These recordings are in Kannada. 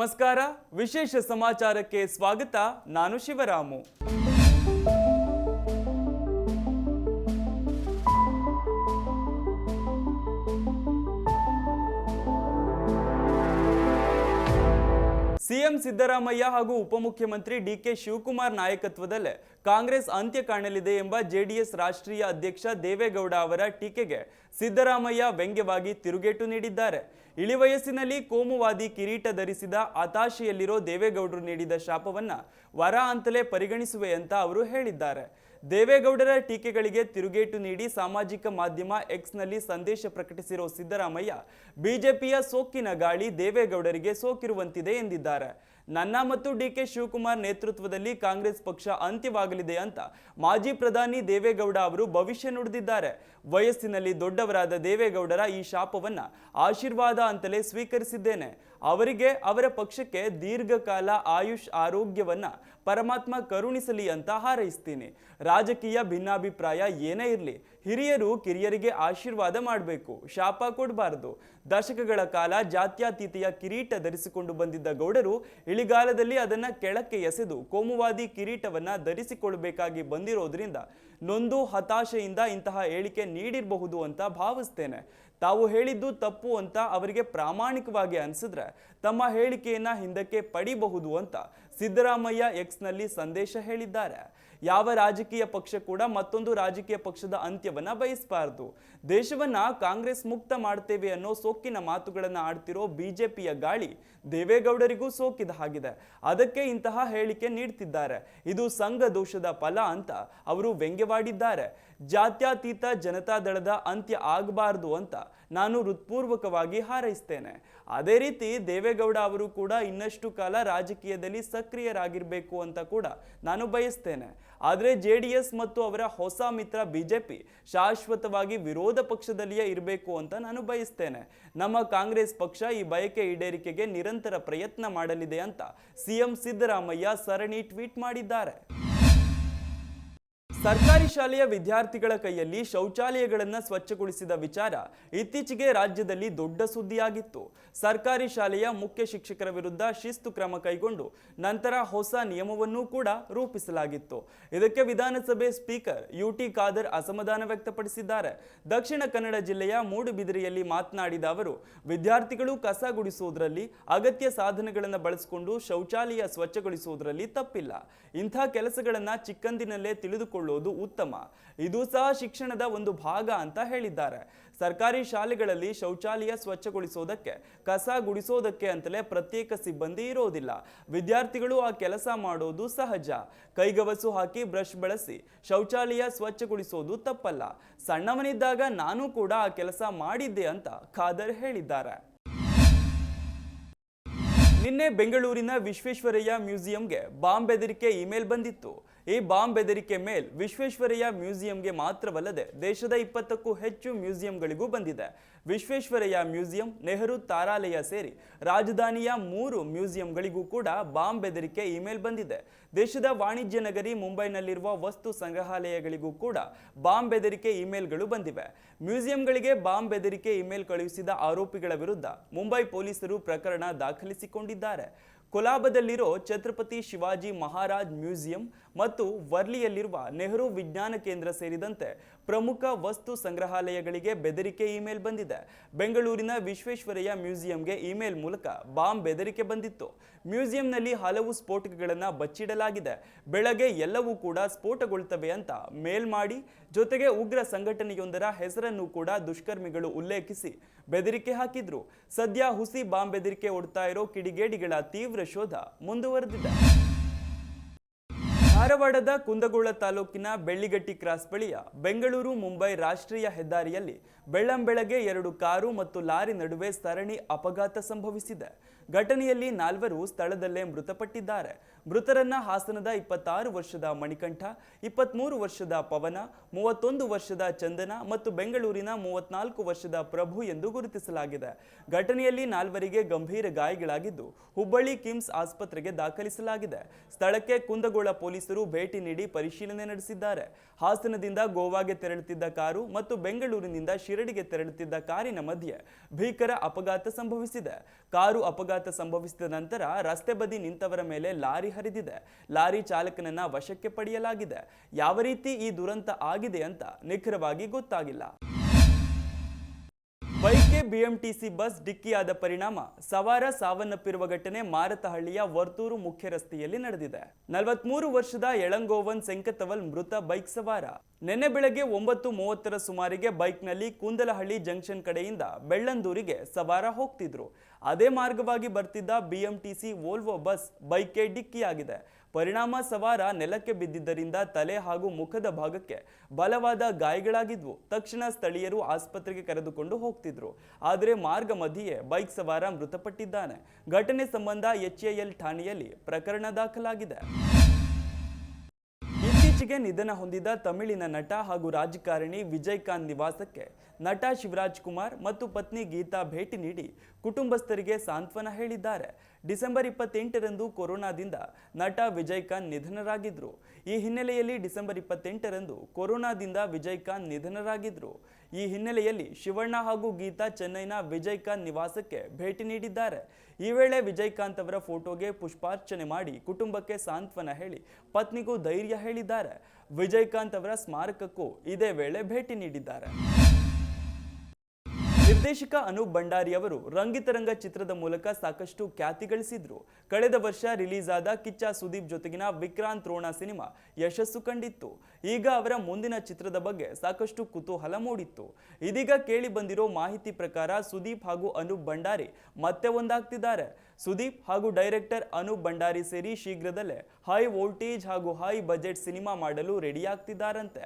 ನಮಸ್ಕಾರ. ವಿಶೇಷ ಸಮಾಚಾರಕ್ಕೆ ಸ್ವಾಗತ. ನಾನು ಶಿವರಾಮು. ಸಿಎಂ ಸಿದ್ದರಾಮಯ್ಯ ಹಾಗೂ ಉಪಮುಖ್ಯಮಂತ್ರಿ ಡಿಕೆ ಶಿವಕುಮಾರ್ ನಾಯಕತ್ವದಲ್ಲೇ ಕಾಂಗ್ರೆಸ್ ಅಂತ್ಯ ಕಾಣಲಿದೆ ಎಂಬ ಜೆಡಿಎಸ್ ರಾಷ್ಟ್ರೀಯ ಅಧ್ಯಕ್ಷ ದೇವೇಗೌಡ ಅವರ ಟೀಕೆಗೆ ಸಿದ್ದರಾಮಯ್ಯ ವ್ಯಂಗ್ಯವಾಗಿ ತಿರುಗೇಟು ನೀಡಿದ್ದಾರೆ. ಇಳಿವಯಸ್ಸಿನಲ್ಲಿ ಕೋಮುವಾದಿ ಕಿರೀಟ ಧರಿಸಿದ ಹತಾಶೆಯಲ್ಲಿರೋ ದೇವೇಗೌಡರು ನೀಡಿದ ಶಾಪವನ್ನ ವರ ಅಂತಲೇ ಪರಿಗಣಿಸುವೆ ಅಂತ ಅವರು ಹೇಳಿದ್ದಾರೆ. ದೇವೇಗೌಡರ ಟೀಕೆಗಳಿಗೆ ತಿರುಗೇಟು ನೀಡಿ ಸಾಮಾಜಿಕ ಮಾಧ್ಯಮ ಎಕ್ಸ್ನಲ್ಲಿ ಸಂದೇಶ ಪ್ರಕಟಿಸಿರೋ ಸಿದ್ದರಾಮಯ್ಯ, ಬಿಜೆಪಿಯ ಸೋಕ್ಕಿನ ಗಾಳಿ ದೇವೇಗೌಡರಿಗೆ ಸೋಕಿರುವಂತಿದೆ ಎಂದಿದ್ದಾರೆ. ನನ್ನ ಮತ್ತು ಡಿ ಕೆ ಶಿವಕುಮಾರ್ ನೇತೃತ್ವದಲ್ಲಿ ಕಾಂಗ್ರೆಸ್ ಪಕ್ಷ ಅಂತ್ಯವಾಗಲಿದೆ ಅಂತ ಮಾಜಿ ಪ್ರಧಾನಿ ದೇವೇಗೌಡ ಅವರು ಭವಿಷ್ಯ ನುಡಿದಿದ್ದಾರೆ. ವಯಸ್ಸಿನಲ್ಲಿ ದೊಡ್ಡವರಾದ ದೇವೇಗೌಡರ ಈ ಶಾಪವನ್ನ ಆಶೀರ್ವಾದ ಅಂತಲೇ ಸ್ವೀಕರಿಸಿದ್ದೇನೆ. ಅವರಿಗೆ ಅವರ ಪಕ್ಷಕ್ಕೆ ದೀರ್ಘಕಾಲ ಆಯುಷ್ ಆರೋಗ್ಯವನ್ನ ಪರಮಾತ್ಮ ಕರುಣಿಸಲಿ ಅಂತ ಹಾರೈಸ್ತೀನಿ. ರಾಜಕೀಯ ಭಿನ್ನಾಭಿಪ್ರಾಯ ಏನೇ ಇರಲಿ ಹಿರಿಯರು ಕಿರಿಯರಿಗೆ ಆಶೀರ್ವಾದ ಮಾಡಬೇಕು. ಶಾಪ ಕೊಡಬಾರದು. ದಶಕಗಳ ಕಾಲ ಜಾತ್ಯಾತೀತೆಯ ಕಿರೀಟ ಧರಿಸಿಕೊಂಡು ಬಂದಿದ್ದ ಗೌಡರು ಇಳಿಗಾಲದಲ್ಲಿ ಅದನ್ನು ಕೆಳಕ್ಕೆ ಎಸೆದು ಕೋಮುವಾದಿ ಕಿರೀಟವನ್ನು ಧರಿಸಿಕೊಳ್ಳಬೇಕಾಗಿ ಬಂದಿರೋದ್ರಿಂದ ನೊಂದು ಹತಾಶೆಯಿಂದ ಇಂತಹ ಹೇಳಿಕೆ ನೀಡಿರಬಹುದು ಅಂತ ಭಾವಿಸ್ತೇನೆ. ತಾವು ಹೇಳಿದ್ದು ತಪ್ಪು ಅಂತ ಅವರಿಗೆ ಪ್ರಾಮಾಣಿಕವಾಗಿ ಅನಿಸಿದ್ರೆ ತಮ್ಮ ಹೇಳಿಕೆಯನ್ನು ಹಿಂದಕ್ಕೆ ಪಡಿಬಹುದು ಅಂತ ಸಿದ್ದರಾಮಯ್ಯ ಎಕ್ಸ್ನಲ್ಲಿ ಸಂದೇಶ ಹೇಳಿದ್ದಾರೆ. ಯಾವ ರಾಜಕೀಯ ಪಕ್ಷ ಕೂಡ ಮತ್ತೊಂದು ರಾಜಕೀಯ ಪಕ್ಷದ ಅಂತ್ಯವನ್ನ ಬಯಸಬಾರದು. ದೇಶವನ್ನ ಕಾಂಗ್ರೆಸ್ ಮುಕ್ತ ಮಾಡ್ತೇವೆ ಅನ್ನೋ ಸೋಕಿನ ಮಾತುಗಳನ್ನ ಆಡ್ತಿರೋ ಬಿಜೆಪಿಯ ಗಾಳಿ ದೇವೇಗೌಡರಿಗೂ ಸೋಕಿದ ಹಾಗಿದೆ. ಅದಕ್ಕೆ ಇಂತಹ ಹೇಳಿಕೆ ನೀಡ್ತಿದ್ದಾರೆ. ಇದು ಸಂಘ ದೋಷದ ಫಲ ಅಂತ ಅವರು ವ್ಯಂಗ್ಯವಾಡಿದ್ದಾರೆ. ಜಾತ್ಯತೀತ ಜನತಾದಳದ ಅಂತ್ಯ ಆಗಬಾರದು ಅಂತ ನಾನು ಹೃತ್ಪೂರ್ವಕವಾಗಿ ಹಾರೈಸ್ತೇನೆ. ಅದೇ ರೀತಿ ದೇವೇಗೌಡ ಅವರು ಕೂಡ ಇನ್ನಷ್ಟು ಕಾಲ ರಾಜಕೀಯದಲ್ಲಿ ಸಕ್ರಿಯರಾಗಿರಬೇಕು ಅಂತ ಕೂಡ ನಾನು ಬಯಸ್ತೇನೆ. ಆದರೆ ಜೆ ಡಿ ಎಸ್ ಮತ್ತು ಅವರ ಹೊಸ ಮಿತ್ರ ಬಿಜೆಪಿ ಶಾಶ್ವತವಾಗಿ ವಿರೋಧ ಪಕ್ಷದಲ್ಲಿಯೇ ಇರಬೇಕು ಅಂತ ನಾನು ಬಯಸ್ತೇನೆ. ನಮ್ಮ ಕಾಂಗ್ರೆಸ್ ಪಕ್ಷ ಈ ಬಯಕೆ ಈಡೇರಿಕೆಗೆ ನಿರಂತರ ಪ್ರಯತ್ನ ಮಾಡಲಿದೆ ಅಂತ ಸಿಎಂ ಸಿದ್ದರಾಮಯ್ಯ ಸರಣಿ ಟ್ವೀಟ್ ಮಾಡಿದ್ದಾರೆ. ಸರ್ಕಾರಿ ಶಾಲೆಯ ವಿದ್ಯಾರ್ಥಿಗಳ ಕೈಯಲ್ಲಿ ಶೌಚಾಲಯಗಳನ್ನು ಸ್ವಚ್ಛಗೊಳಿಸಿದ ವಿಚಾರ ಇತ್ತೀಚೆಗೆ ರಾಜ್ಯದಲ್ಲಿ ದೊಡ್ಡ ಸುದ್ದಿಯಾಗಿತ್ತು. ಸರ್ಕಾರಿ ಶಾಲೆಯ ಮುಖ್ಯ ಶಿಕ್ಷಕರ ವಿರುದ್ಧ ಶಿಸ್ತು ಕ್ರಮ ಕೈಗೊಂಡು ನಂತರ ಹೊಸ ನಿಯಮವನ್ನೂ ಕೂಡ ರೂಪಿಸಲಾಗಿತ್ತು. ಇದಕ್ಕೆ ವಿಧಾನಸಭೆ ಸ್ಪೀಕರ್ ಯುಟಿ ಖಾದರ್ ಅಸಮಾಧಾನ ವ್ಯಕ್ತಪಡಿಸಿದ್ದಾರೆ. ದಕ್ಷಿಣ ಕನ್ನಡ ಜಿಲ್ಲೆಯ ಮೂಡುಬಿದಿರೆಯಲ್ಲಿ ಮಾತನಾಡಿದ ಅವರು, ವಿದ್ಯಾರ್ಥಿಗಳು ಕಸ ಗುಡಿಸುವುದರಲ್ಲಿ ಅಗತ್ಯ ಸಾಧನಗಳನ್ನು ಬಳಸಿಕೊಂಡು ಶೌಚಾಲಯ ಸ್ವಚ್ಛಗೊಳಿಸುವುದರಲ್ಲಿ ತಪ್ಪಿಲ್ಲ. ಇಂಥ ಕೆಲಸಗಳನ್ನು ಚಿಕ್ಕಂದಿನಲ್ಲೇ ತಿಳಿದುಕೊಳ್ಳುವುದು ಉತ್ತಮ. ಇದು ಸಹ ಶಿಕ್ಷಣದ ಒಂದು ಭಾಗ ಅಂತ ಹೇಳಿದ್ದಾರೆ. ಸರ್ಕಾರಿ ಶಾಲೆಗಳಲ್ಲಿ ಶೌಚಾಲಯ ಸ್ವಚ್ಛಗೊಳಿಸೋದಕ್ಕೆ, ಕಸ ಗುಡಿಸೋದಕ್ಕೆ ಅಂತಲೇ ಪ್ರತ್ಯೇಕ ಸಿಬ್ಬಂದಿ ಇರೋದಿಲ್ಲ. ವಿದ್ಯಾರ್ಥಿಗಳು ಆ ಕೆಲಸ ಮಾಡೋದು ಸಹಜ. ಕೈಗವಸು ಹಾಕಿ ಬ್ರಷ್ ಬಳಸಿ ಶೌಚಾಲಯ ಸ್ವಚ್ಛಗೊಳಿಸೋದು ತಪ್ಪಲ್ಲ. ಸಣ್ಣವನಿದ್ದಾಗ ನಾನು ಕೂಡ ಆ ಕೆಲಸ ಮಾಡಿದ್ದೆ ಅಂತ ಖಾದರ್ ಹೇಳಿದ್ದಾರೆ. ನಿನ್ನೆ ಬೆಂಗಳೂರಿನ ವಿಶ್ವೇಶ್ವರಯ್ಯ ಮ್ಯೂಸಿಯಂಗೆ ಬಾಂಬ್ ಬೆದರಿಕೆ ಇಮೇಲ್ ಬಂದಿತ್ತು. ಈ ಬಾಂಬ್ ಬೆದರಿಕೆ ಮೇಲ್ ವಿಶ್ವೇಶ್ವರಯ್ಯ ಮ್ಯೂಸಿಯಂಗೆ ಮಾತ್ರವಲ್ಲದೆ ದೇಶದ ಇಪ್ಪತ್ತಕ್ಕೂ ಹೆಚ್ಚು ಮ್ಯೂಸಿಯಂಗಳಿಗೂ ಬಂದಿದೆ. ವಿಶ್ವೇಶ್ವರಯ್ಯ ಮ್ಯೂಸಿಯಂ, ನೆಹರು ತಾರಾಲಯ ಸೇರಿ ರಾಜಧಾನಿಯ ಮೂರು ಮ್ಯೂಸಿಯಂಗಳಿಗೂ ಕೂಡ ಬಾಂಬ್ ಬೆದರಿಕೆ ಇಮೇಲ್ ಬಂದಿದೆ. ದೇಶದ ವಾಣಿಜ್ಯ ನಗರಿ ಮುಂಬೈನಲ್ಲಿರುವ ವಸ್ತು ಸಂಗ್ರಹಾಲಯಗಳಿಗೂ ಕೂಡ ಬಾಂಬ್ ಬೆದರಿಕೆ ಇಮೇಲ್ಗಳು ಬಂದಿವೆ. ಮ್ಯೂಸಿಯಂಗಳಿಗೆ ಬಾಂಬ್ ಬೆದರಿಕೆ ಇಮೇಲ್ ಕಳುಹಿಸಿದ ಆರೋಪಿಗಳ ವಿರುದ್ಧ ಮುಂಬೈ ಪೊಲೀಸರು ಪ್ರಕರಣ ದಾಖಲಿಸಿಕೊಂಡಿದ್ದಾರೆ. ಕೊಲಾಬದಲ್ಲಿರೋ ಛತ್ರಪತಿ ಶಿವಾಜಿ ಮಹಾರಾಜ್ ಮ್ಯೂಸಿಯಂ ಮತ್ತು ವರ್ಲಿಯಲ್ಲಿರುವ ನೆಹರು ವಿಜ್ಞಾನ ಕೇಂದ್ರ ಸೇರಿದಂತೆ ಪ್ರಮುಖ ವಸ್ತು ಸಂಗ್ರಹಾಲಯಗಳಿಗೆ ಬೆದರಿಕೆ ಇಮೇಲ್ ಬಂದಿದೆ. ಬೆಂಗಳೂರಿನ ವಿಶ್ವೇಶ್ವರಯ್ಯ ಮ್ಯೂಸಿಯಂಗೆ ಇಮೇಲ್ ಮೂಲಕ ಬಾಂಬ್ ಬೆದರಿಕೆ ಬಂದಿತ್ತು. ಮ್ಯೂಸಿಯಂನಲ್ಲಿ ಹಲವು ಸ್ಫೋಟಕಗಳನ್ನು ಬಚ್ಚಿಡಲಾಗಿದೆ. ಬೆಳಗ್ಗೆ ಎಲ್ಲವೂ ಕೂಡ ಸ್ಫೋಟಗೊಳ್ತವೆ ಅಂತ ಮೇಲ್ ಮಾಡಿ, ಜೊತೆಗೆ ಉಗ್ರ ಸಂಘಟನೆಯೊಂದರ ಹೆಸರನ್ನು ಕೂಡ ದುಷ್ಕರ್ಮಿಗಳು ಉಲ್ಲೇಖಿಸಿ ಬೆದರಿಕೆ ಹಾಕಿದ್ರು. ಸದ್ಯ ಹುಸಿ ಬಾಂಬ್ ಬೆದರಿಕೆ ಒಡ್ತಾ ಇರೋ ಕಿಡಿಗೇಡಿಗಳ ತೀವ್ರ ಶೋಧ ಮುಂದುವರೆದಿದೆ. ಧಾರವಾಡದ ಕುಂದಗೋಳ ತಾಲೂಕಿನ ಬೆಳ್ಳಿಗಟ್ಟಿ ಕ್ರಾಸ್ ಬಳಿಯ ಬೆಂಗಳೂರು ಮುಂಬೈ ರಾಷ್ಟ್ರೀಯ ಹೆದ್ದಾರಿಯಲ್ಲಿ ಬೆಳ್ಳಂಬೆಳಗ್ಗೆ ಎರಡು ಕಾರು ಮತ್ತು ಲಾರಿ ನಡುವೆ ಸರಣಿ ಅಪಘಾತ ಸಂಭವಿಸಿದೆ. ಘಟನೆಯಲ್ಲಿ ನಾಲ್ವರು ಸ್ಥಳದಲ್ಲೇ ಮೃತಪಟ್ಟಿದ್ದಾರೆ. ಮೃತರನ್ನ ಹಾಸನದ ಇಪ್ಪತ್ತಾರು ವರ್ಷದ ಮಣಿಕಂಠ, ಇಪ್ಪತ್ಮೂರು ವರ್ಷದ ಪವನ, ಮೂವತ್ತೊಂದು ವರ್ಷದ ಚಂದನ ಮತ್ತು ಬೆಂಗಳೂರಿನ ಮೂವತ್ನಾಲ್ಕು ವರ್ಷದ ಪ್ರಭು ಎಂದು ಗುರುತಿಸಲಾಗಿದೆ. ಘಟನೆಯಲ್ಲಿ ನಾಲ್ವರಿಗೆ ಗಂಭೀರ ಗಾಯಗಳಾಗಿದ್ದು, ಹುಬ್ಬಳ್ಳಿ ಕಿಮ್ಸ್ ಆಸ್ಪತ್ರೆಗೆ ದಾಖಲಿಸಲಾಗಿದೆ. ಸ್ಥಳಕ್ಕೆ ಕುಂದಗೋಳ ಪೊಲೀಸರು ಭೇಟಿ ನೀಡಿ ಪರಿಶೀಲನೆ ನಡೆಸಿದ್ದಾರೆ. ಹಾಸನದಿಂದ ಗೋವಾಗೆ ತೆರಳುತ್ತಿದ್ದ ಕಾರು ಮತ್ತು ಬೆಂಗಳೂರಿನಿಂದ ಶಿರಡಿಗೆ ತೆರಳುತ್ತಿದ್ದ ಕಾರಿನ ಮಧ್ಯೆ ಭೀಕರ ಅಪಘಾತ ಸಂಭವಿಸಿದೆ. ಕಾರು ಅಪಘಾತ ಸಂಭವಿಸಿದ ನಂತರ ರಸ್ತೆ ಬದಿ ನಿಂತವರ ಮೇಲೆ ಲಾರಿ ಹರಿದಿದೆ. ಲಾರಿ ಚಾಲಕನನ್ನ ವಶಕ್ಕೆ ಪಡೆಯಲಾಗಿದೆ. ಯಾವ ರೀತಿ ಈ ದುರಂತ ಆಗಿದೆ ಅಂತ ನಿಖರವಾಗಿ ಗೊತ್ತಾಗಿಲ್ಲ. ಬೈಕ್ಗೆ ಬಿಎಂಟಿಸಿ ಬಸ್ ಡಿಕ್ಕಿಯಾದ ಪರಿಣಾಮ ಸವಾರ ಸಾವನ್ನಪ್ಪಿರುವ ಘಟನೆ ಮಾರತಹಳ್ಳಿಯ ವರ್ತೂರು ಮುಖ್ಯ ರಸ್ತೆಯಲ್ಲಿ ನಡೆದಿದೆ. ನಲವತ್ಮೂರು ವರ್ಷದ ಎಳಂಗೋವನ್ ಸೆಂಕತವಲ್ ಮೃತ ಬೈಕ್ ಸವಾರ. ನಿನ್ನೆ ಬೆಳಗ್ಗೆ ಒಂಬತ್ತು ಮೂವತ್ತರ ಸುಮಾರಿಗೆ ಬೈಕ್ನಲ್ಲಿ ಕುಂದಲಹಳ್ಳಿ ಜಂಕ್ಷನ್ ಕಡೆಯಿಂದ ಬೆಳ್ಳಂದೂರಿಗೆ ಸವಾರ ಹೋಗ್ತಿದ್ರು. ಅದೇ ಮಾರ್ಗವಾಗಿ ಬರ್ತಿದ್ದ ಬಿಎಂಟಿಸಿ ವೋಲ್ವೋ ಬಸ್ ಬೈಕ್ಗೆ ಡಿಕ್ಕಿಯಾಗಿದೆ. ಪರಿಣಾಮ ಸವಾರ ನೆಲಕ್ಕೆ ಬಿದ್ದಿದ್ದರಿಂದ ತಲೆ ಹಾಗೂ ಮುಖದ ಭಾಗಕ್ಕೆ ಬಲವಾದ ಗಾಯಗಳಾಗಿದ್ವು. ತಕ್ಷಣ ಸ್ಥಳೀಯರು ಆಸ್ಪತ್ರೆಗೆ ಕರೆದುಕೊಂಡು ಹೋಗ್ತಿದ್ರು. ಆದರೆ ಮಾರ್ಗ ಮಧ್ಯೆಯೇ ಬೈಕ್ ಸವಾರ ಮೃತಪಟ್ಟಿದ್ದಾನೆ. ಘಟನೆ ಸಂಬಂಧ ಎಚ್ಎಎಲ್ ಠಾಣೆಯಲ್ಲಿ ಪ್ರಕರಣ ದಾಖಲಾಗಿದೆ. ಇತ್ತೀಚೆಗೆ ನಿಧನ ಹೊಂದಿದ ತಮಿಳಿನ ನಟ ಹಾಗೂ ರಾಜಕಾರಣಿ ವಿಜಯಕಾಂತ್ ನಿವಾಸಕ್ಕೆ ನಟ ಶಿವರಾಜ್ ಕುಮಾರ್ ಮತ್ತು ಪತ್ನಿ ಗೀತಾ ಭೇಟಿ ನೀಡಿ ಕುಟುಂಬಸ್ಥರಿಗೆ ಸಾಂತ್ವನ ಹೇಳಿದ್ದಾರೆ. ಡಿಸೆಂಬರ್ ಇಪ್ಪತ್ತೆಂಟರಂದು ಕೊರೋನಾದಿಂದ ನಟ ವಿಜಯ್ಕಾಂತ್ ನಿಧನರಾಗಿದ್ದರು ಈ ಹಿನ್ನೆಲೆಯಲ್ಲಿ ಡಿಸೆಂಬರ್ ಇಪ್ಪತ್ತೆಂಟರಂದು ಕೊರೋನಾದಿಂದ ವಿಜಯ್ಕಾಂತ್ ನಿಧನರಾಗಿದ್ದರು ಈ ಹಿನ್ನೆಲೆಯಲ್ಲಿ ಶಿವಣ್ಣ ಹಾಗೂ ಗೀತಾ ಚೆನ್ನೈನ ವಿಜಯ್ಕಾಂತ್ ನಿವಾಸಕ್ಕೆ ಭೇಟಿ ನೀಡಿದ್ದಾರೆ. ಈ ವೇಳೆ ವಿಜಯಕಾಂತ್ ಅವರ ಫೋಟೋಗೆ ಪುಷ್ಪಾರ್ಚನೆ ಮಾಡಿ ಕುಟುಂಬಕ್ಕೆ ಸಾಂತ್ವನ ಹೇಳಿ ಪತ್ನಿಗೂ ಧೈರ್ಯ ಹೇಳಿದ್ದಾರೆ. ವಿಜಯಕಾಂತ್ ಅವರ ಸ್ಮಾರಕಕ್ಕೂ ಇದೇ ವೇಳೆ ಭೇಟಿ ನೀಡಿದ್ದಾರೆ. ನಿರ್ದೇಶಕ ಅನೂಪ್ ಭಂಡಾರಿ ಅವರು ರಂಗಿತರಂಗ ಚಿತ್ರದ ಮೂಲಕ ಸಾಕಷ್ಟು ಖ್ಯಾತಿ ಗಳಿಸಿದ್ರು. ಕಳೆದ ವರ್ಷ ರಿಲೀಸ್ ಆದ ಕಿಚ್ಚ ಸುದೀಪ್ ಜೊತೆಗಿನ ವಿಕ್ರಾಂತ್ ರೋಣ ಸಿನಿಮಾ ಯಶಸ್ಸು ಕಂಡಿತ್ತು. ಈಗ ಅವರ ಮುಂದಿನ ಚಿತ್ರದ ಬಗ್ಗೆ ಸಾಕಷ್ಟು ಕುತೂಹಲ ಮೂಡಿತ್ತು. ಇದೀಗ ಕೇಳಿ ಬಂದಿರೋ ಮಾಹಿತಿ ಪ್ರಕಾರ ಸುದೀಪ್ ಹಾಗೂ ಅನೂಪ್ ಭಂಡಾರಿ ಮತ್ತೆ ಒಂದಾಗ್ತಿದ್ದಾರೆ. ಸುದೀಪ್ ಹಾಗೂ ಡೈರೆಕ್ಟರ್ ಅನೂಪ್ ಭಂಡಾರಿ ಸೇರಿ ಶೀಘ್ರದಲ್ಲೇ ಹೈ ವೋಲ್ಟೇಜ್ ಹಾಗೂ ಹೈ ಬಜೆಟ್ ಸಿನಿಮಾ ಮಾಡಲು ರೆಡಿಯಾಗ್ತಿದ್ದಾರಂತೆ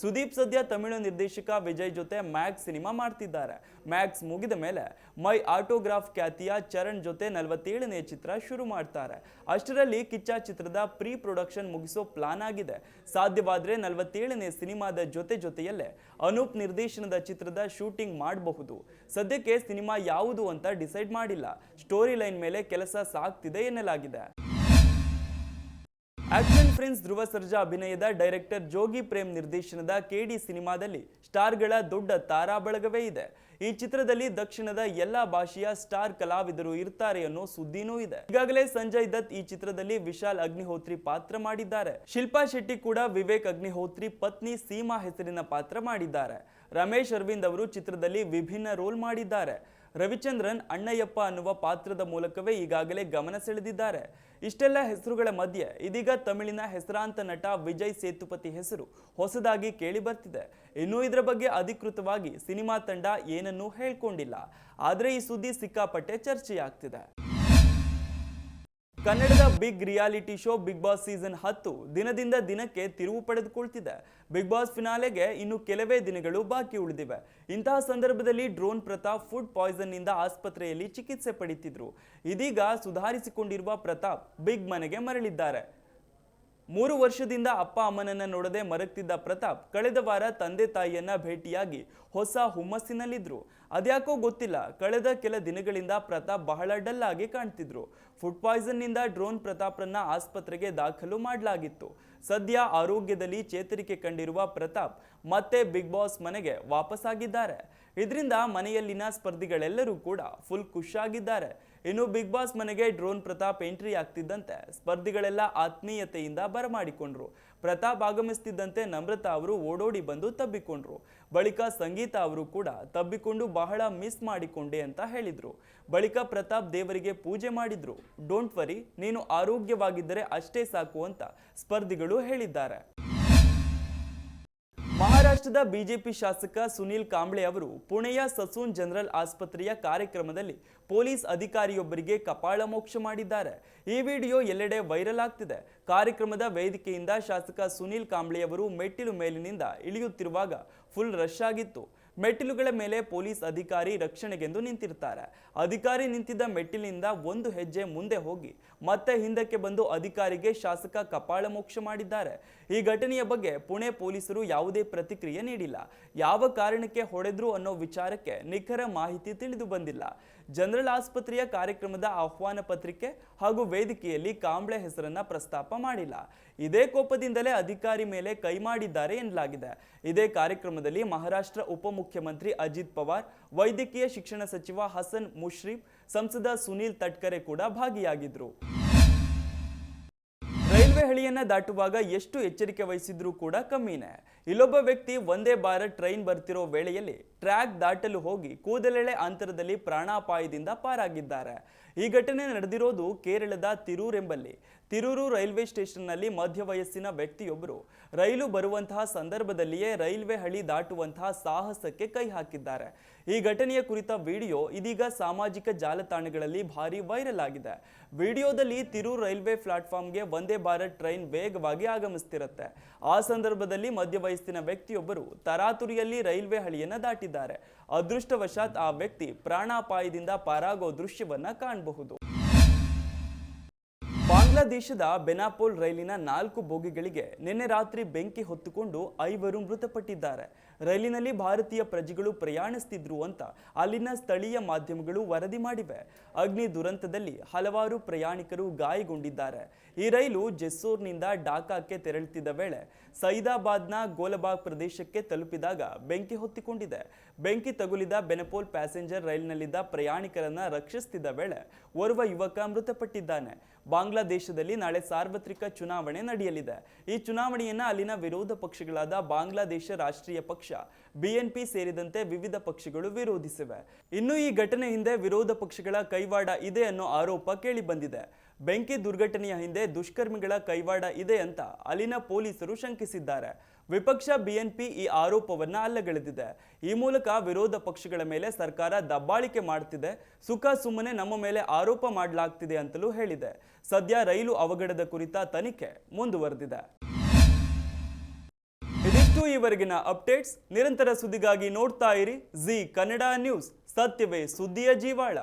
ಸುದೀಪ್ ಸದ್ಯ ತಮಿಳು ನಿರ್ದೇಶಕ ವಿಜಯ್ ಜೊತೆ ಮ್ಯಾಕ್ಸ್ ಸಿನಿಮಾ ಮಾಡ್ತಿದ್ದಾರೆ. ಮ್ಯಾಕ್ಸ್ ಮುಗಿದ ಮೇಲೆ ಮೈ ಆಟೋಗ್ರಾಫ್ ಖ್ಯಾತಿಯ ಚರಣ್ ಜೊತೆ ನಲವತ್ತೇಳನೇ ಚಿತ್ರ ಶುರು ಮಾಡ್ತಾರೆ. ಅಷ್ಟರಲ್ಲಿ ಕಿಚ್ಚ ಚಿತ್ರದ ಪ್ರೀ ಪ್ರೊಡಕ್ಷನ್ ಮುಗಿಸೋ ಪ್ಲಾನ್ ಆಗಿದೆ. ಸಾಧ್ಯವಾದರೆ ನಲವತ್ತೇಳನೇ ಸಿನಿಮಾದ ಜೊತೆ ಜೊತೆಯಲ್ಲೇ ಅನೂಪ್ ನಿರ್ದೇಶನದ ಚಿತ್ರದ ಶೂಟಿಂಗ್ ಮಾಡಬಹುದು. ಸದ್ಯಕ್ಕೆ ಸಿನಿಮಾ ಯಾವುದು ಅಂತ ಡಿಸೈಡ್ ಮಾಡಿಲ್ಲ. ಸ್ಟೋರಿ ಲೈನ್ ಮೇಲೆ ಕೆಲಸ ಸಾಗ್ತಿದೆ ಎನ್ನಲಾಗಿದೆ. ಆಕ್ಷನ್ ಫ್ರೆಂಡ್ಸ್, ಧ್ರುವ ಸರ್ಜಾ ಅಭಿನಯದ ಡೈರೆಕ್ಟರ್ ಜೋಗಿ ಪ್ರೇಮ್ ನಿರ್ದೇಶನದ ಕೆಡಿ ಸಿನಿಮಾದಲ್ಲಿ ಸ್ಟಾರ್ಗಳ ದೊಡ್ಡ ತಾರಾ ಬಳಗವೇ ಇದೆ. ಈ ಚಿತ್ರದಲ್ಲಿ ದಕ್ಷಿಣದ ಎಲ್ಲಾ ಭಾಷೆಯ ಸ್ಟಾರ್ ಕಲಾವಿದರು ಇರ್ತಾರೆ ಅನ್ನೋ ಸುದ್ದಿನೂ ಇದೆ. ಈಗಾಗಲೇ ಸಂಜಯ್ ದತ್ ಈ ಚಿತ್ರದಲ್ಲಿ ವಿಶಾಲ್ ಅಗ್ನಿಹೋತ್ರಿ ಪಾತ್ರ ಮಾಡಿದ್ದಾರೆ. ಶಿಲ್ಪಾ ಶೆಟ್ಟಿ ಕೂಡ ವಿವೇಕ್ ಅಗ್ನಿಹೋತ್ರಿ ಪತ್ನಿ ಸೀಮಾ ಹೆಸರಿನ ಪಾತ್ರ ಮಾಡಿದ್ದಾರೆ. ರಮೇಶ್ ಅರವಿಂದ್ ಅವರು ಚಿತ್ರದಲ್ಲಿ ವಿಭಿನ್ನ ರೋಲ್ ಮಾಡಿದ್ದಾರೆ. ರವಿಚಂದ್ರನ್ ಅಣ್ಣಯ್ಯಪ್ಪ ಅನ್ನುವ ಪಾತ್ರದ ಮೂಲಕವೇ ಈಗಾಗಲೇ ಗಮನ ಸೆಳೆದಿದ್ದಾರೆ. ಇಷ್ಟೆಲ್ಲ ಹೆಸರುಗಳ ಮಧ್ಯೆ ಇದೀಗ ತಮಿಳಿನ ಹೆಸರಾಂತ ನಟ ವಿಜಯ್ ಸೇತುಪತಿ ಹೆಸರು ಹೊಸದಾಗಿ ಕೇಳಿ ಬರ್ತಿದೆ. ಇನ್ನು ಇದರ ಬಗ್ಗೆ ಅಧಿಕೃತವಾಗಿ ಸಿನಿಮಾ ತಂಡ ಏನನ್ನೂ ಹೇಳ್ಕೊಂಡಿಲ್ಲ. ಆದರೆ ಈ ಸುದ್ದಿ ಸಿಕ್ಕಾಪಟ್ಟೆ ಚರ್ಚೆಯಾಗ್ತಿದೆ. ಕನ್ನಡದ big reality show Bigg Boss season ಹತ್ತು ದಿನದಿಂದ ದಿನಕ್ಕೆ ತಿರುವು ಪಡೆದುಕೊಳ್ತಿದೆ. ಬಿಗ್ ಬಾಸ್ ಫಿನಾಲೆಗೆ ಇನ್ನು ಕೆಲವೇ ದಿನಗಳು ಬಾಕಿ ಉಳಿದಿವೆ. ಇಂತಹ ಸಂದರ್ಭದಲ್ಲಿ ಡ್ರೋನ್ ಪ್ರತಾಪ್ ಫುಡ್ ಪಾಯ್ಸನ್ನಿಂದ ಆಸ್ಪತ್ರೆಯಲ್ಲಿ ಚಿಕಿತ್ಸೆ ಪಡೆಯುತ್ತಿದ್ರು ಇದೀಗ ಸುಧಾರಿಸಿಕೊಂಡಿರುವ ಪ್ರತಾಪ್ ಬಿಗ್ ಮನೆಗೆ ಮರಳಿದ್ದಾರೆ. ಮೂರು ವರ್ಷದಿಂದ ಅಪ್ಪ ಅಮ್ಮನನ್ನ ನೋಡದೆ ಮರಗ್ತಿದ್ದ ಪ್ರತಾಪ್ ಕಳೆದ ವಾರ ತಂದೆ ತಾಯಿಯನ್ನ ಭೇಟಿಯಾಗಿ ಹೊಸ ಹುಮ್ಮಸ್ಸಿನಲ್ಲಿದ್ರು. ಅದ್ಯಾಕೋ ಗೊತ್ತಿಲ್ಲ, ಕಳೆದ ಕೆಲ ದಿನಗಳಿಂದ ಪ್ರತಾಪ್ ಬಹಳ ಡಲ್ ಆಗಿ ಕಾಣ್ತಿದ್ರು. ಫುಡ್ ಪಾಯ್ಸನ್ನಿಂದ ಡ್ರೋನ್ ಪ್ರತಾಪ್ರನ್ನ ಆಸ್ಪತ್ರೆಗೆ ದಾಖಲು ಮಾಡಲಾಗಿತ್ತು. ಸದ್ಯ ಆರೋಗ್ಯದಲ್ಲಿ ಚೇತರಿಕೆ ಕಂಡಿರುವ ಪ್ರತಾಪ್ ಮತ್ತೆ ಬಿಗ್ ಬಾಸ್ ಮನೆಗೆ ವಾಪಸ್ಸಾಗಿದ್ದಾರೆ. ಇದರಿಂದ ಮನೆಯಲ್ಲಿನ ಸ್ಪರ್ಧಿಗಳೆಲ್ಲರೂ ಕೂಡ ಫುಲ್ ಖುಷಿಯಾಗಿದ್ದಾರೆ ಇನ್ನು ಬಿಗ್ ಬಾಸ್ ಮನೆಗೆ ಡ್ರೋನ್ ಪ್ರತಾಪ್ ಎಂಟ್ರಿ ಆಗ್ತಿದ್ದಂತೆ. ಸ್ಪರ್ಧಿಗಳೆಲ್ಲ ಆತ್ಮೀಯತೆಯಿಂದ ಬರಮಾಡಿಕೊಂಡ್ರು. ಪ್ರತಾಪ್ ಆಗಮಿಸ್ತಿದ್ದಂತೆ ನಮ್ರತಾ ಅವರು ಓಡೋಡಿ ಬಂದು ತಬ್ಬಿಕೊಂಡ್ರು. ಬಳಿಕ ಸಂಗೀತ ಅವರು ಕೂಡ ತಬ್ಬಿಕೊಂಡು ಬಹಳ ಮಿಸ್ ಮಾಡಿಕೊಂಡೆ ಅಂತ ಹೇಳಿದ್ರು. ಬಳಿಕ ಪ್ರತಾಪ್ ದೇವರಿಗೆ ಪೂಜೆ ಮಾಡಿದ್ರು. ಡೋಂಟ್ ವರಿ, ನೀನು ಆರೋಗ್ಯವಾಗಿದ್ದರೆ ಅಷ್ಟೇ ಸಾಕು ಅಂತ ಸ್ಪರ್ಧಿಗಳು ಹೇಳಿದ್ದಾರೆ. ಮಹಾರಾಷ್ಟ್ರದ ಬಿಜೆಪಿ ಶಾಸಕ ಸುನೀಲ್ ಕಾಂಬ್ಳೆ ಅವರು ಪುಣೆಯ ಸಸೂನ್ ಜನರಲ್ ಆಸ್ಪತ್ರೆಯ ಕಾರ್ಯಕ್ರಮದಲ್ಲಿ ಪೊಲೀಸ್ ಅಧಿಕಾರಿಯೊಬ್ಬರಿಗೆ ಕಪಾಳ ಮೋಕ್ಷ ಮಾಡಿದ್ದಾರೆ. ಈ ವಿಡಿಯೋ ಎಲ್ಲೆಡೆ ವೈರಲ್ ಆಗ್ತಿದೆ. ಕಾರ್ಯಕ್ರಮದ ವೇದಿಕೆಯಿಂದ ಶಾಸಕ ಸುನೀಲ್ ಕಾಂಬ್ಳೆ ಅವರು ಮೆಟ್ಟಿಲು ಮೇಲಿನಿಂದ ಇಳಿಯುತ್ತಿರುವಾಗ ಫುಲ್ ರಶ್ ಆಗಿತ್ತು. ಮೆಟ್ಟಿಲುಗಳ ಮೇಲೆ ಪೊಲೀಸ್ ಅಧಿಕಾರಿ ರಕ್ಷಣೆಗೆಂದು ನಿಂತಿರ್ತಾರೆ. ಅಧಿಕಾರಿ ನಿಂತಿದ್ದ ಮೆಟ್ಟಿಲಿನಿಂದ ಒಂದು ಹೆಜ್ಜೆ ಮುಂದೆ ಹೋಗಿ ಮತ್ತೆ ಹಿಂದಕ್ಕೆ ಬಂದು ಅಧಿಕಾರಿಗೆ ಶಾಸಕ ಕಪಾಳ ಮೋಕ್ಷ ಮಾಡಿದ್ದಾರೆ. ಈ ಘಟನೆಯ ಬಗ್ಗೆ ಪುಣೆ ಪೊಲೀಸರು ಯಾವುದೇ ಪ್ರತಿಕ್ರಿಯೆ ನೀಡಿಲ್ಲ. ಯಾವ ಕಾರಣಕ್ಕೆ ಹೊಡೆದ್ರು ಅನ್ನೋ ವಿಚಾರಕ್ಕೆ ನಿಖರ ಮಾಹಿತಿ ತಿಳಿದು ಬಂದಿಲ್ಲ. ಜನರಲ್ ಆಸ್ಪತ್ರೆಯ ಕಾರ್ಯಕ್ರಮದ ಆಹ್ವಾನ ಪತ್ರಿಕೆ ಹಾಗೂ ವೇದಿಕೆಯಲ್ಲಿ ಕಾಂಬ್ಳೆ ಹೆಸರನ್ನ ಪ್ರಸ್ತಾಪ ಮಾಡಿಲ್ಲ. ಇದೇ ಕೋಪದಿಂದಲೇ ಅಧಿಕಾರಿ ಮೇಲೆ ಕೈ ಮಾಡಿದ್ದಾರೆ ಎನ್ನಲಾಗಿದೆ. ಇದೇ ಕಾರ್ಯಕ್ರಮದಲ್ಲಿ ಮಹಾರಾಷ್ಟ್ರ ಉಪಮುಖ್ಯಮಂತ್ರಿ ಅಜಿತ್ ಪವಾರ್, ವೈದ್ಯಕೀಯ ಶಿಕ್ಷಣ ಸಚಿವ ಹಸನ್ ಮುಶ್ರೀಫ್, ಸಂಸದ ಸುನೀಲ್ ತಟ್ಕರೆ ಕೂಡ ಭಾಗಿಯಾಗಿದ್ರು. ರೈಲ್ವೆ ಹಳಿಯನ್ನ ದಾಟುವಾಗ ಎಷ್ಟು ಎಚ್ಚರಿಕೆ ವಹಿಸಿದ್ರೂ ಕೂಡ ಕಮ್ಮಿನೇ. ಇಲ್ಲೊಬ್ಬ ವ್ಯಕ್ತಿ ಒಂದೇ ಭಾರತ್ ಟ್ರೈನ್ ಬರ್ತಿರೋ ವೇಳೆಯಲ್ಲಿ ಟ್ರ್ಯಾಕ್ ದಾಟಲು ಹೋಗಿ ಕೂದಲೆಳೆ ಅಂತರದಲ್ಲಿ ಪ್ರಾಣಾಪಾಯದಿಂದ ಪಾರಾಗಿದ್ದಾರೆ. ಈ ಘಟನೆ ನಡೆದಿರೋದು ಕೇರಳದ ತಿರೂರ್ ಎಂಬಲ್ಲಿ ತಿರೂರು ರೈಲ್ವೆ ಸ್ಟೇಷನ್ನಲ್ಲಿ ಮಧ್ಯ ವಯಸ್ಸಿನ ವ್ಯಕ್ತಿಯೊಬ್ಬರು ರೈಲು ಬರುವಂತಹ ಸಂದರ್ಭದಲ್ಲಿಯೇ ರೈಲ್ವೆ ಹಳಿ ದಾಟುವಂತಹ ಸಾಹಸಕ್ಕೆ ಕೈ ಹಾಕಿದ್ದಾರೆ. ಈ ಘಟನೆಯ ಕುರಿತ ವಿಡಿಯೋ ಇದೀಗ ಸಾಮಾಜಿಕ ಜಾಲತಾಣಗಳಲ್ಲಿ ಭಾರಿ ವೈರಲ್ ಆಗಿದೆ. ವಿಡಿಯೋದಲ್ಲಿ ತಿರೂರ್ ರೈಲ್ವೆ ಪ್ಲಾಟ್ಫಾರ್ಮ್ಗೆ ಒಂದೇ ಭಾರತ್ ಟ್ರೈನ್ ವೇಗವಾಗಿ ಆಗಮಿಸ್ತಿರುತ್ತೆ. ಆ ಸಂದರ್ಭದಲ್ಲಿ ಮಧ್ಯ ವಯಸ್ಸಿನ ವ್ಯಕ್ತಿಯೊಬ್ಬರು ತರಾತುರಿಯಲ್ಲಿ ರೈಲ್ವೆ ಹಳಿಯನ್ನ ದಾಟಿದ್ದಾರೆ. ಅದೃಷ್ಟವಶಾತ್ ಆ ವ್ಯಕ್ತಿ ಪ್ರಾಣಾಪಾಯದಿಂದ ಪಾರಾಗೋ ದೃಶ್ಯವನ್ನ ಕಾಣಬಹುದು. ಬಾಂಗ್ಲಾದೇಶದ ಬೆನಾಪೋಲ್ ರೈಲಿನ ನಾಲ್ಕು ಬೋಗಿಗಳಿಗೆ ನಿನ್ನೆ ರಾತ್ರಿ ಬೆಂಕಿ ಹೊತ್ತುಕೊಂಡು ಐವರು ಮೃತಪಟ್ಟಿದ್ದಾರೆ. ರೈಲಿನಲ್ಲಿ ಭಾರತೀಯ ಪ್ರಜೆಗಳು ಪ್ರಯಾಣಿಸ್ತಿದ್ರು ಅಂತ ಅಲ್ಲಿನ ಸ್ಥಳೀಯ ಮಾಧ್ಯಮಗಳು ವರದಿ ಮಾಡಿವೆ. ಅಗ್ನಿ ದುರಂತದಲ್ಲಿ ಹಲವಾರು ಪ್ರಯಾಣಿಕರು ಗಾಯಗೊಂಡಿದ್ದಾರೆ. ಈ ರೈಲು ಜೆಸ್ಸೂರ್ನಿಂದ ಢಾಕಾಕ್ಕೆ ತೆರಳುತ್ತಿದ್ದ ವೇಳೆ ಸೈದಾಬಾದ್ನ ಗೋಲಬಾಗ್ ಪ್ರದೇಶಕ್ಕೆ ತಲುಪಿದಾಗ ಬೆಂಕಿ ಹೊತ್ತಿಕೊಂಡಿದೆ. ಬೆಂಕಿ ತಗುಲಿದ ಬೆನಪೋಲ್ ಪ್ಯಾಸೆಂಜರ್ ರೈಲಿನಲ್ಲಿದ್ದ ಪ್ರಯಾಣಿಕರನ್ನ ರಕ್ಷಿಸುತ್ತಿದ್ದ ವೇಳೆ ಓರ್ವ ಯುವಕ ಮೃತಪಟ್ಟಿದ್ದಾನೆ. ಬಾಂಗ್ಲಾದೇಶದಲ್ಲಿ ನಾಳೆ ಸಾರ್ವತ್ರಿಕ ಚುನಾವಣೆ ನಡೆಯಲಿದೆ. ಈ ಚುನಾವಣೆಯನ್ನ ಅಲ್ಲಿನ ವಿರೋಧ ಪಕ್ಷಗಳಾದ ಬಾಂಗ್ಲಾದೇಶ ರಾಷ್ಟ್ರೀಯ ಪಕ್ಷ ಬಿಎನ್ಪಿ ಸೇರಿದಂತೆ ವಿವಿಧ ಪಕ್ಷಗಳು ವಿರೋಧಿಸಿವೆ. ಇನ್ನು ಈ ಘಟನೆ ಹಿಂದೆ ವಿರೋಧ ಪಕ್ಷಗಳ ಕೈವಾಡ ಇದೆ ಅನ್ನೋ ಆರೋಪ ಕೇಳಿ ಬಂದಿದೆ. ಬೆಂಕಿ ದುರ್ಘಟನೆಯ ಹಿಂದೆ ದುಷ್ಕರ್ಮಿಗಳ ಕೈವಾಡ ಇದೆ ಅಂತ ಅಲ್ಲಿನ ಪೊಲೀಸರು ಶಂಕಿಸಿದ್ದಾರೆ. ವಿಪಕ್ಷ ಬಿಎನ್ಪಿ ಈ ಆರೋಪವನ್ನ ಅಲ್ಲಗಳೆದಿದೆ. ಈ ಮೂಲಕ ವಿರೋಧ ಪಕ್ಷಗಳ ಮೇಲೆ ಸರ್ಕಾರ ದಬ್ಬಾಳಿಕೆ ಮಾಡ್ತಿದೆ. ಸುಖ ಸುಮ್ಮನೆ ನಮ್ಮ ಮೇಲೆ ಆರೋಪ ಮಾಡಲಾಗ್ತಿದೆ ಅಂತಲೂ ಹೇಳಿದೆ. ಸದ್ಯ ರೈಲು ಅವಘಡದ ಕುರಿತ ತನಿಖೆ ಮುಂದುವರೆದಿದೆ. ಈವರೆಗಿನ ಅಪ್ಡೇಟ್ಸ್ ನಿರಂತರ ಸುದ್ದಿಗಾಗಿ ನೋಡ್ತಾ ಇರಿ ಜಿ ಕನ್ನಡ ನ್ಯೂಸ್ ಸತ್ಯವೇ ಸುದ್ದಿಯ ಜೀವಾಳ.